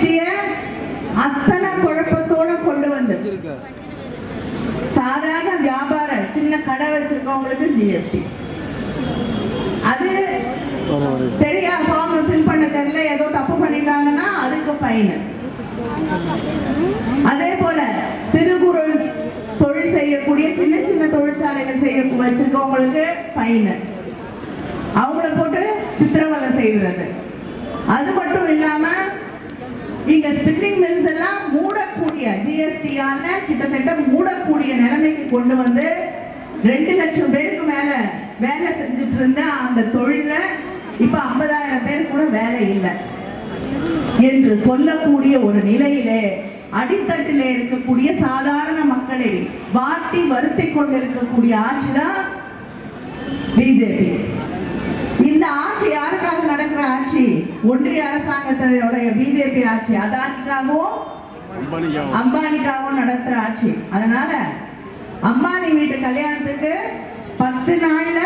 ஜிஎஸ்டிய அத்தனை குழப்பத்தோட கொண்டு வந்து. சாதாரண வியாபார சின்ன கடை வச்சிருக்கவங்களுக்கு ஜிஎஸ்டி அது சரியா ஃபார்ம் ஃபில் பண்ண தெரியல ஏதோ தப்பு பண்ணிட்டாங்கன்னா அதுக்கு ஃபைன் அதே போல சிறு குறு தொழில் செய்யக்கூடிய சின்ன சின்ன தொழிற்சாலைகள் செய்ய வச்சிருக்கவங்களுக்கு ஃபைன் அவங்கள போட்டு சித்திரவதை செய்கிறது. அது மட்டும் இல்லாம நீங்க ஸ்பின்னிங் மில்ஸ் எல்லாம் மூடக்கூடிய ஜிஎஸ்டியால கிட்டத்தட்ட மூடக்கூடிய நிலைமைக்கு கொண்டு வந்து ரெண்டு லட்சம் பேருக்கு மேல வேலை செஞ்சுட்டு இருந்த அந்த தொழில இப்ப ஐம்பதாயிரம் பேர் கூட வேலை இல்லை. என்று சொல்லக்கூடிய ஒரு நிலையிலே அடித்தட்டிலே இருக்கக்கூடிய சாதாரண மக்களை வாட்டி வருத்தி கொண்டிருக்கக்கூடிய ஆட்சி தான் பிஜேபி இந்த ஆட்சி யாருக்காக நடக்கிற ஆட்சி ஒன்றிய அரசாங்கத்தோடைய பிஜேபி ஆட்சி அதானிக்காகவும் அம்பானிக்காகவும் நடத்துற ஆட்சி. அதனால அம்பானி வீட்டு கல்யாணத்துக்கு பத்து நாள்ல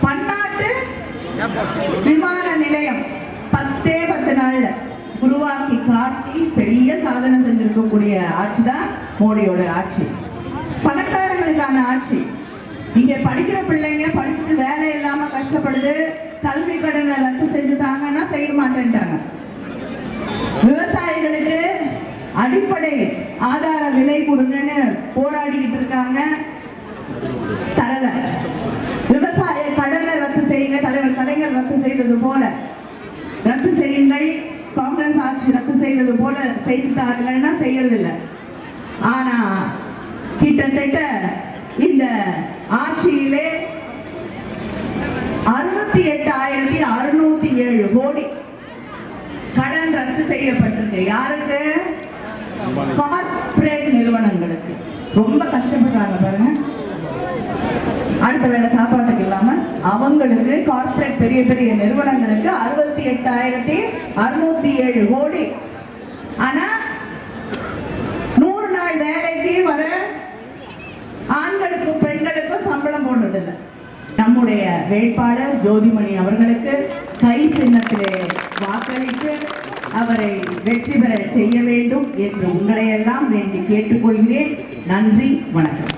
பன்னாட்டு விமான நிலையம் பத்தே பத்து நாள்ல உருவாக்கி காட்டி பெரிய சாதனை செஞ்சிருக்கக்கூடிய ஆட்சி தான் மோடியோட ஆட்சி. பணக்காரங்களுக்கான ஆட்சி. இங்க படிக்கிற பிள்ளைங்க படிச்சுட்டு வேலை கஷ்டப்படுது கல்வி கடனை ரத்து செஞ்சு தாங்கன்னா செய்ய மாட்டேன்ட்டாங்க. விவசாயிகளுக்கு அடிப்படை ஆதார விலை கொடுங்கன்னு போராடிக்கிட்டு இருக்காங்க. தரல. விவசாய கடனை ரத்து செய்யுங்க தலைவர் கலைஞர் ரத்து செய்தது போல. ரத்து செய்யுங்கள் காங்கிரஸ் ஆட்சி ரத்து செய்தது போல செய்தார்கள்னா செய்யறதில்ல. ஆனா கிட்டத்தட்ட இந்த ஆட்சியிலே அறுபத்தி எட்டாயிரத்தி அறுநூத்தி ஏழு கோடி கடன் ரத்து செய்யப்பட்டிருக்கு. யாருக்கு? கார்பரேட் நிறுவனங்களுக்கு. ரொம்ப கஷ்டப்படுறாங்க பாருங்க. அடுத்த வேளை சாப்பாட்டுக்கு இல்லாம அவங்களுக்கு கார்பரேட் பெரிய பெரிய நிறுவனங்களுக்கு அறுபத்தி எட்டாயிரத்தி அறுநூத்தி ஏழு கோடி. ஆனா நூறு நாள் வேலைக்கு வர ஆண்களுக்கும் பெண்களுக்கும் சம்பளம் போட்டுட்டு நம்முடைய வேட்பாளர் ஜோதிமணி அவர்களுக்கு கை சின்னத்திலே வாக்களித்து அவரை வெற்றி பெற செய்ய வேண்டும் என்று உங்களை எல்லாம் வேண்டி கேட்டுக்கொள்கிறேன். நன்றி வணக்கம்.